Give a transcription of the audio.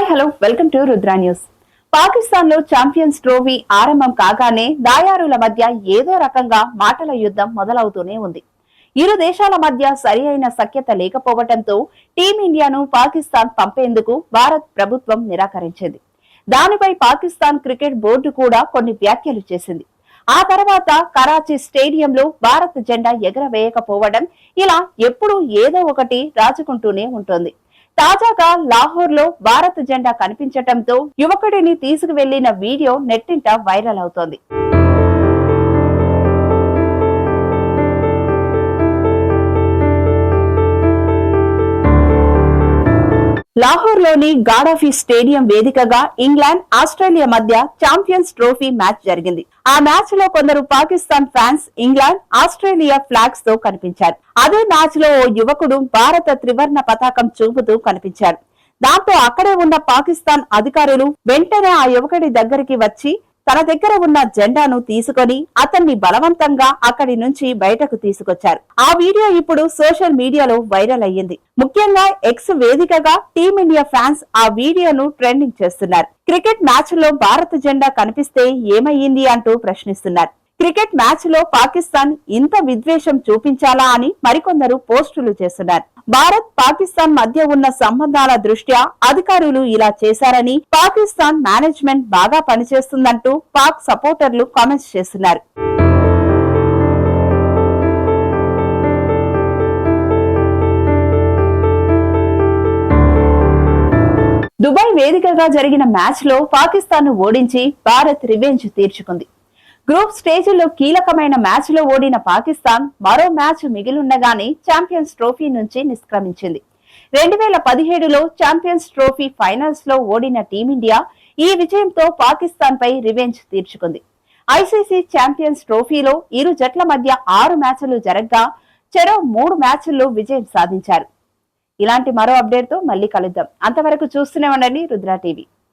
Hi hello. Welcome to Rudra news. పాకిస్తాన్లో champions trophy ఆరంభం కాగానే దాయారుల మధ్య ఏదో రకంగా మాటల యుద్ధం మొదలవుతూనే ఉంది. ఇరు దేశాల మధ్య సరి అయిన సఖ్యత లేకపోవడంతో టీమిండియాను పాకిస్తాన్ పంపేందుకు భారత్ ప్రభుత్వం నిరాకరించింది. దానిపై పాకిస్తాన్ క్రికెట్ బోర్డు కూడా కొన్ని వ్యాఖ్యలు చేసింది. ఆ తర్వాత కరాచీ స్టేడియంలో భారత్ జెండా ఎగరవేయకపోవడం ఇలా ఎప్పుడూ ఏదో ఒకటి రాజుకుంటూనే ఉంటుంది. తాజాగా లాహోర్లో భారత్ జెండా కనిపించటంతో యువకుడిని తీసుకువెళ్ళిన వీడియో నెట్టింట వైరల్ అవుతోంది. లాహోర్లోని గాడాఫీ స్టేడియం వేదికగా ఇంగ్లాండ్ ఆస్ట్రేలియా మధ్య ఛాంపియన్స్ ట్రోఫీ మ్యాచ్ జరిగింది. ఆ మ్యాచ్లో కొందరు పాకిస్తాన్ ఫ్యాన్స్ ఇంగ్లాండ్ ఆస్ట్రేలియా ఫ్లాగ్స్తో కనిపించారు. అదే మ్యాచ్లో ఓ యువకుడు భారత త్రివర్ణ పతాకం చూపుతూ కనిపించాడు దాంతో అక్కడే ఉన్న పాకిస్తాన్ అధికారులు వెంటనే ఆ యువకుడి దగ్గరికి వచ్చి తన దగ్గర ఉన్న జెండాను తీసుకొని అతన్ని బలవంతంగా అక్కడి నుంచి బయటకు తీసుకొచ్చారు. ఆ వీడియో ఇప్పుడు సోషల్ మీడియాలో వైరల్ అయ్యింది. ముఖ్యంగా ఎక్స్ వేదికగా టీమిండియా ఫ్యాన్స్ ఆ వీడియోను ట్రెండింగ్ చేస్తున్నారు. క్రికెట్ మ్యాచ్లో భారత జెండా కనిపిస్తే ఏమయ్యింది అంటూ ప్రశ్నిస్తున్నారు. క్రికెట్ మ్యాచ్లో పాకిస్తాన్ ఇంత విద్వేషం చూపించాలా అని మరికొందరు పోస్టులు చేస్తున్నారు. భారత్ పాకిస్తాన్ మధ్య ఉన్న సంబంధాల దృష్ట్యా అధికారులు ఇలా చేశారని పాకిస్తాన్ మేనేజ్మెంట్ బాగా పనిచేస్తుందంటూ పాక్ సపోర్టర్లు కామెంట్స్ చేస్తున్నారు. దుబాయ్ వేదికగా జరిగిన మ్యాచ్లో పాకిస్తాన్ను ఓడించి భారత్ రివెంజ్ తీర్చుకుంది. గ్రూప్ స్టేజిలో కీలకమైన మ్యాచ్లో ఓడిన పాకిస్తాన్ మరో మ్యాచ్ మిగిలిండగానే ఛాంపియన్స్ ట్రోఫీ నుంచి నిష్క్రమించింది. రెండు వేల పదిహేడులో ఛాంపియన్స్ ట్రోఫీ ఫైనల్స్లో ఓడిన టీమిండియా ఈ విజయంతో పాకిస్తాన్ పై రివెంజ్ తీర్చుకుంది. ఐసీసీ ఛాంపియన్స్ ట్రోఫీలో ఇరు జట్ల మధ్య ఆరు మ్యాచ్లు జరగ్గా చెరో మూడు మ్యాచ్ల్లో విజయం సాధించారు. ఇలాంటి మరో అప్డేట్తో మళ్ళీ కలుద్దాం. అంతవరకు చూస్తూనే ఉండండి రుద్రా టీవీ.